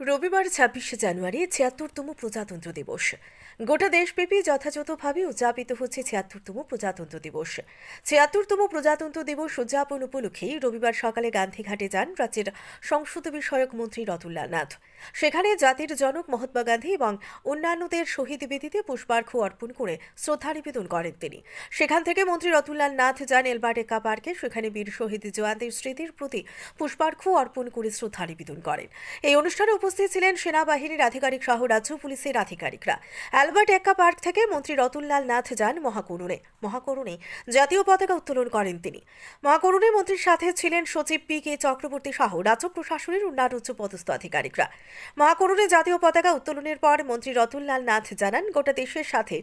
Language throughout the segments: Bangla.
রবিবার ছাব্বিশে জানুয়ারি ছিয়াত্তরতম প্রজাতন্ত্র দিবস। গোটা দেশব্যাপী যথাযথভাবে উদযাপিত হচ্ছে ছিয়াত্তরতম প্রজাতন্ত্র দিবস। ছিয়াত্তরতম প্রজাতন্ত্র দিবস উদযাপন উপলক্ষেই রবিবার সকালে গান্ধীঘাটে যান রাজ্যের সংসদ বিষয়ক মন্ত্রী রতুল্লাল নাথ। সেখানে জাতির জনক মহাত্মা গান্ধী এবং অন্যান্যদের শহীদ বেদিতে পুষ্পার্ঘ্য অর্পণ করে শ্রদ্ধা নিবেদন করেন তিনি। সেখান থেকে মন্ত্রী রতুল্লাল নাথ যান এলবার্টেকা পার্কে, সেখানে বীর শহীদ জওয়ানদের স্মৃতির প্রতি পুষ্পার্ঘ্য অর্পণ করে শ্রদ্ধা নিবেদন করেন। এই অনুষ্ঠানে উপস্থিত ছিলেন সেনাবাহিনীর আধিকারিক সহ রাজ্য পুলিশের আধিকারিকরা। অ্যালবার্ট এক্কা পার্ক থেকে মন্ত্রী রতুললাল নাথ যান মহাকরুণে। মহাকরুণে জাতীয় পতাকা উত্তোলন করেন তিনি। মহাকরুণে মন্ত্রীর সাথে ছিলেন সচিব পি কে চক্রবর্তী সহ রাজ্য প্রশাসনের অন্যান্য উচ্চ পদস্থ আধিকারিকরা। মহাকরুণে জাতীয় পতাকা উত্তোলনের পর মন্ত্রী রতুললাল নাথ জানান, গোটা দেশের সাথে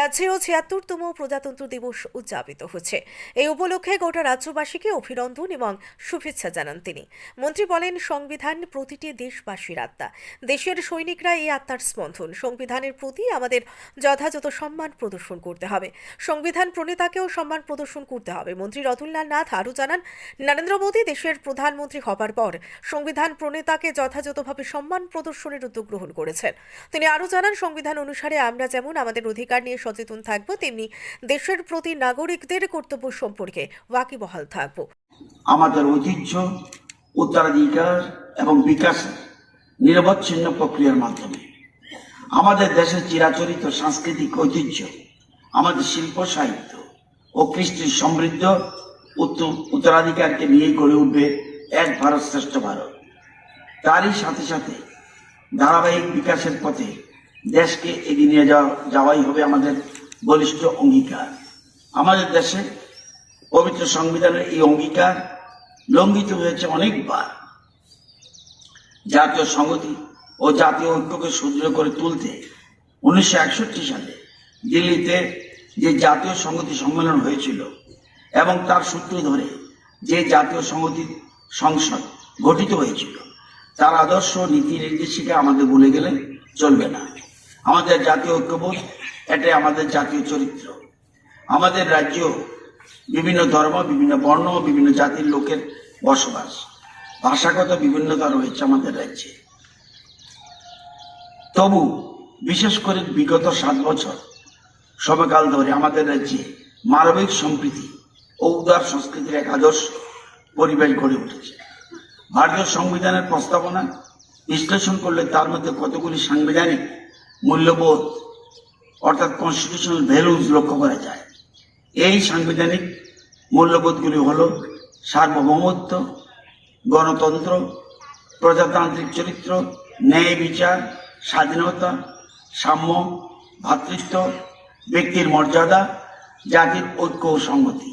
রাজ্যেও ছিয়াত্তরতম প্রজাতন্ত্র দিবস উদযাপিত হচ্ছে। এই উপলক্ষে গোটা রাজ্যবাসীকে অভিনন্দন এবং শুভেচ্ছা জানান তিনি। মন্ত্রী বলেন, সংবিধান প্রতিটি দেশবাসীর আত্মা। দেশের সৈনিকরা এই আত্মার স্পন্দন। সংবিধানের প্রতি আমাদের যথাযথ সম্মান প্রদর্শন করতে হবে। সংবিধান প্রণেতাকেও সম্মান প্রদর্শন করতে হবে। মন্ত্রী রতুললাল নাথ আরও জানান, নরেন্দ্র মোদী দেশের প্রধানমন্ত্রী হবার পর সংবিধান প্রণেতাকে যথাযথভাবে সম্মান প্রদর্শনের উদ্যোগ গ্রহণ করেছেন। তিনি আরও জানান, সংবিধান অনুসারে আমরা যেমন আমাদের অধিকার নিয়ে সচেতন থাকব, তেমনি দেশের প্রতি নাগরিকদের কর্তব্য সম্পর্কে ওয়াকিবহাল থাকব। আমাদের ঐতিহ্য, উত্তরাধিকার এবং বিকাশের নিরবচ্ছিন্ন প্রক্রিয়ার মাধ্যমে। আমাদের দেশের চিরাচরিত সাংস্কৃতিক ঐতিহ্য, আমাদের শিল্প সাহিত্য ও কৃষ্টির সমৃদ্ধ উত্ত- উত্তরাধিকারকে নিয়ে গড়ে উঠবে এক ভারত শ্রেষ্ঠ ভারত। তারই সাথে সাথে ধারাবাহিক বিকাশের পথে দেশকে এগিয়ে নিয়ে যাওয়া যাওয়াই হবে আমাদের বলিষ্ঠ অঙ্গীকার। আমাদের দেশে পবিত্র সংবিধানের এই অঙ্গীকার লঙ্ঘিত হয়েছে অনেকবার। জাতীয় সংহতি ও জাতীয় ঐক্যকে সুদৃঢ় করে তুলতে উনিশশো একষট্টি সালে দিল্লিতে যে জাতীয় সংহতি সম্মেলন হয়েছিল এবং তার সূত্র ধরে যে জাতীয় সংহতি সংসদ গঠিত হয়েছিল, তার আদর্শ নীতি নির্দেশিকা আমাদের ভুলে গেলে চলবে না। আমাদের জাতীয় ঐক্যবোধ, এটাই আমাদের জাতীয় চরিত্র। আমাদের রাজ্য বিভিন্ন ধর্ম, বিভিন্ন বর্ণ, বিভিন্ন জাতির লোকের বসবাস। ভাষাগত বিভিন্নতা রয়েছে আমাদের রাজ্যে। তবু বিশেষ করে বিগত সাত বছর সময়কাল ধরে আমাদের রাজ্যে মানবিক সম্প্রীতি ও উদার সংস্কৃতির এক আদর্শ পরিবেশ গড়ে উঠেছে। ভারতীয় সংবিধানের প্রস্তাবনা বিশ্লেষণ করলে তার মধ্যে কতগুলি সাংবিধানিক মূল্যবোধ, অর্থাৎ কনস্টিটিউশনাল ভ্যালুজ লক্ষ্য করা যায়? এই সাংবিধানিক মূল্যবোধগুলি হল সার্বভৌমত্ব গণতন্ত্র, প্রজাতান্ত্রিক চরিত্র, ন্যায় বিচার, স্বাধীনতা, সাম্য ভ্রাতৃত্ব ব্যক্তির মর্যাদা, জাতির ঐক্য ও সংগতি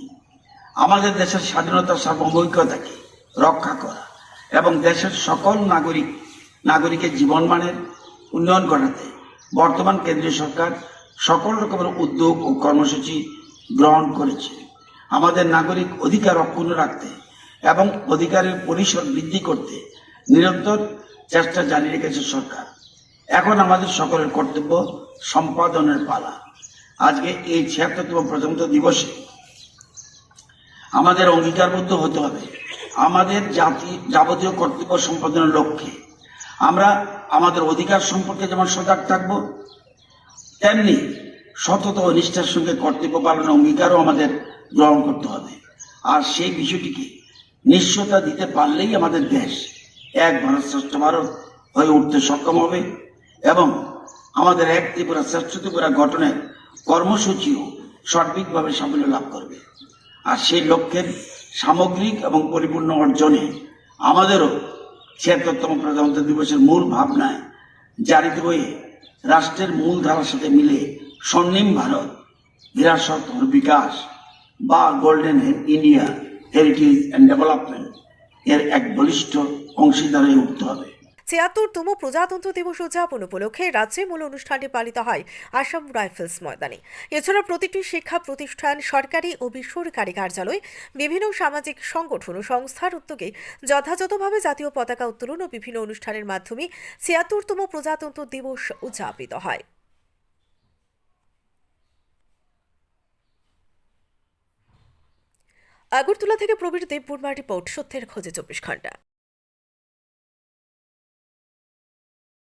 আমাদের দেশের স্বাধীনতা সার্বভৌমিকতাকে রক্ষা করা এবং দেশের সকল নাগরিক, নাগরিকের জীবনমানের উন্নয়ন ঘটাতে বর্তমান কেন্দ্রীয় সরকার সকল রকমের উদ্যোগ ও কর্মসূচি গ্রহণ করেছে। আমাদের নাগরিক অধিকার অক্ষুণ্ণ রাখতে এবং অধিকারের পরিসর বৃদ্ধি করতে নিরন্তর চেষ্টা জারি রেখেছে সরকার। এখন আমাদের সকলের কর্তব্য সম্পাদনের পালা। আজকে এই ছিয়াত্তরতম প্রজাতন্ত্র দিবসে আমাদের অঙ্গীকারবদ্ধ হতে হবে। আমাদের জাতি যাবতীয় কর্তব্য সম্পাদনের লক্ষ্যে। আমরা আমাদের অধিকার সম্পর্কে যেমন সজাগ থাকব, তেমনি সতত ও নিষ্ঠার সঙ্গে কর্তব্য পালনের অঙ্গীকারও আমাদের গ্রহণ করতে হবে। আর সেই বিষয়টিকে নিশ্চয়তা দিতে পারলেই আমাদের দেশ এক ভারত শ্রেষ্ঠ ভারত হয়ে উঠতে সক্ষম হবে এবং আমাদের এক ত্রিপুরা শ্রেষ্ঠ ত্রিপুরা গঠনের কর্মসূচিও সঠিকভাবে সাফল্য লাভ করবে। আর সেই লক্ষ্যের সামগ্রিক এবং পরিপূর্ণ অর্জনে আমাদেরও ছিয়াত্তরতম প্রজাতন্ত্র দিবসের মূল ভাবনায় জারিত হয়ে রাষ্ট্রের মূল ধারার সাথে মিলে স্বর্ণিম ভারত বিরাসত বিকাশ বা golden India heritage and development এর এক বলিষ্ঠ অংশীদার উঠতে হবে। ছিয়াত্তরতম প্রজাতন্ত্র দিবস উদযাপন উপলক্ষে রাজ্যে মূল অনুষ্ঠানটি পালিত হয় আসাম রাইফেলস ময়দানে। এছাড়া প্রতিটি শিক্ষা প্রতিষ্ঠান, সরকারি ও বেসরকারি কার্যালয়, বিভিন্ন সামাজিক সংগঠন ও সংস্থার উদ্যোগে যথাযথভাবে জাতীয় পতাকা উত্তোলন ও বিভিন্ন অনুষ্ঠানের মাধ্যমে ছিয়াত্তরতম প্রজাতন্ত্র দিবস উদযাপিত হয়। আগরতলা থেকে প্রবীর দেববর্মা রিপোর্ট সত্যের খোঁজে চব্বিশ ঘণ্টা।